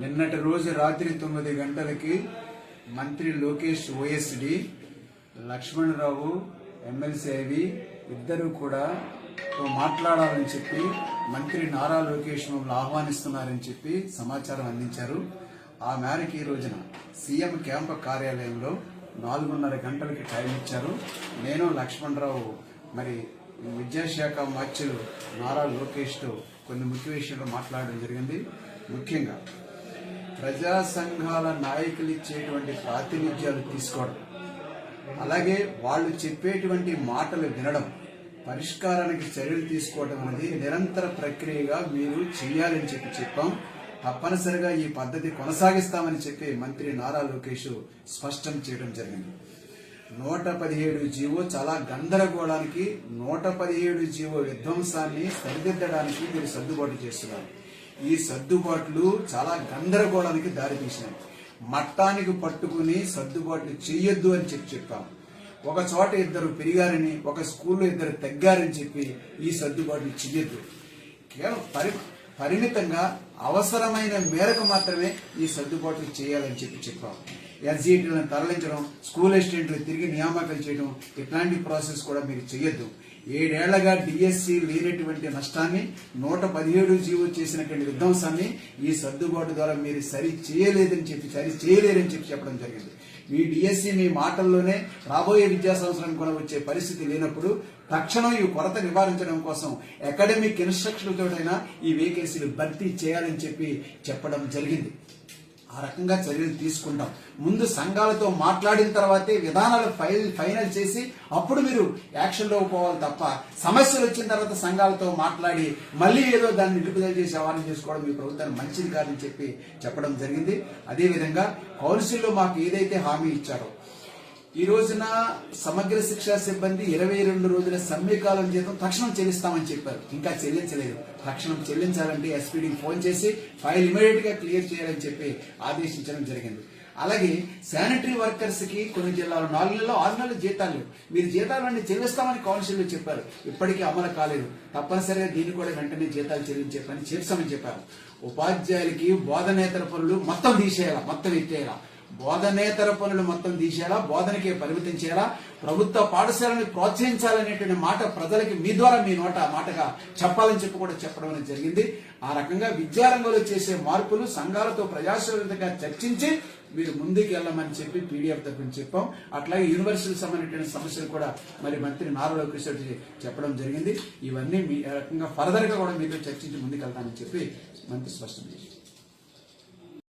నిన్నటి రోజు రాత్రి తొమ్మిది గంటలకి మంత్రి లోకేష్ ఓఎస్డి లక్ష్మణరావు ఎమ్మెల్సీ ఇద్దరు కూడా మాట్లాడాలని చెప్పి మంత్రి నారా లోకేష్ మమ్మల్ని ఆహ్వానిస్తున్నారని చెప్పి సమాచారం అందించారు. ఆ మేరకు ఈ రోజున సీఎం క్యాంప్ కార్యాలయంలో నాలుగున్నర గంటలకి టైం ఇచ్చారు. నేను లక్ష్మణరావు మరి విద్యాశాఖ మార్చులు నారా లోకేష్తో కొన్ని ముఖ్య విషయాలు మాట్లాడడం జరిగింది. ముఖ్యంగా ప్రజా సంఘాల నాయకులు ఇచ్చేటువంటి ప్రాతినిధ్యాలు తీసుకోవడం అలాగే వాళ్ళు చెప్పేటువంటి మాటలు వినడం పరిష్కారానికి చర్యలు తీసుకోవడం అనేది నిరంతర ప్రక్రియగా మీరు చేయాలని చెప్పి చెప్పాం. తప్పనిసరిగా ఈ పద్ధతి కొనసాగిస్తామని చెప్పి మంత్రి నారా లోకేష్ స్పష్టం చేయడం జరిగింది. నూట పదిహేడు జీవో చాలా గందరగోళానికి నూట పదిహేడు జీవో విధ్వంసాన్ని సరిదిద్దడానికి మీరు సర్దుబాటు చేస్తున్నారు. ఈ సర్దుబాట్లు చాలా గందరగోళానికి దారితీసినాయి మట్టానికి పట్టుకుని సర్దుబాట్లు చేయొద్దు అని చెప్పి చెప్పాము ఒక చోట ఇద్దరు పెరిగారని ఒక స్కూల్లో ఇద్దరు తగ్గారని చెప్పి ఈ సర్దుబాట్లు చేయొద్దు. కేవలం పరి పరిమితంగా అవసరమైన మేరకు మాత్రమే ఈ సర్దుబాట్లు చేయాలని చెప్పి చెప్పాము ఎస్జిటీలను తరలించడం స్కూల్ అసిస్టెంట్లు తిరిగి నియామకాలు చేయడం ఇట్లాంటి ప్రాసెస్ కూడా మీరు చేయొద్దు ఏడేళ్ళగా డిఎస్సి లేనటువంటి నష్టాన్ని నూట పదిహేడు జీవో చేసినటువంటి విధ్వంసాన్ని ఈ సర్దుబాటు ద్వారా మీరు సరి చేయలేదని చెప్పి సరి చేయలేరని చెప్పి చెప్పడం జరిగింది. మీ డిఎస్సి మీ మాటల్లోనే రాబోయే విద్యా సంవత్సరం కూడా వచ్చే పరిస్థితి లేనప్పుడు తక్షణం ఈ కొరత నివారించడం కోసం అకాడమిక్ ఇన్స్ట్రక్షన్లతోటైనా ఈ వేకెన్సీలు భర్తీ చేయాలని చెప్పి చెప్పడం జరిగింది. ఆ రకంగా చర్యలు తీసుకుంటాం. ముందు సంఘాలతో మాట్లాడిన తర్వాతే విధానాలు ఫైల్ ఫైనల్ చేసి అప్పుడు మీరు యాక్షన్లో పోవాలి తప్ప సమస్యలు వచ్చిన తర్వాత సంఘాలతో మాట్లాడి మళ్ళీ ఏదో దాన్ని నిలుపుదల చేసి వ్యవహారం చేసుకోవడం మీ ప్రభుత్వానికి మంచిది కాదని చెప్పి చెప్పడం జరిగింది. అదేవిధంగా కౌన్సిల్లో మాకు ఏదైతే హామీ ఇచ్చారో ఈ రోజున సమగ్ర శిక్షా సిబ్బంది ఇరవై రెండు రోజుల సమ్మెకాలం జీతం తక్షణం చెల్లిస్తామని చెప్పారు. ఇంకా చెల్లించలేదు. తక్షణం చెల్లించాలంటే ఎస్పీడీకి ఫోన్ చేసి ఫైల్ ఇమీడియట్గా క్లియర్ చేయాలని చెప్పి ఆదేశించడం జరిగింది. అలాగే శానిటరీ వర్కర్స్కి కొన్ని జిల్లాలు నాలుగు నెలలు ఆరు నెలలు జీతాలు మీరు జీతాలన్నీ చెల్లిస్తామని కౌన్సిల్ చెప్పారు. ఇప్పటికీ అమలు కాలేదు. తప్పనిసరిగా దీన్ని కూడా వెంటనే జీతాలు చెల్లించే పని చేస్తామని చెప్పారు. ఉపాధ్యాయులకి బోధనేతర పనులు మొత్తం తీసేయాలా? మొత్తం ఎత్తేయాల? బోధనేతర పనులు మొత్తం తీసేలా బోధనకే పరిమితం చేయాలా ప్రభుత్వ పాఠశాలను ప్రోత్సహించాలనేటువంటి మాట ప్రజలకి మీ ద్వారా మీ నోట మాటగా చెప్పాలని చెప్పి కూడా చెప్పడం అనేది జరిగింది. ఆ రకంగా విద్యారంగంలో చేసే మార్పులు సంఘాలతో ప్రజాస్వామ్యంగా చర్చించి మీరు ముందుకు వెళ్ళమని చెప్పి పీడిఎఫ్ తరఫున చెప్పాం. అట్లాగే యూనివర్సిటీ సంబంధించిన సమస్యలు కూడా మరి మంత్రి నారా లోకేష్ చెప్పడం జరిగింది. ఇవన్నీ మీ రకంగా ఫర్దర్గా కూడా మీతో చర్చించి ముందుకు వెళ్తానని చెప్పి మంత్రి స్పష్టం చేశారు.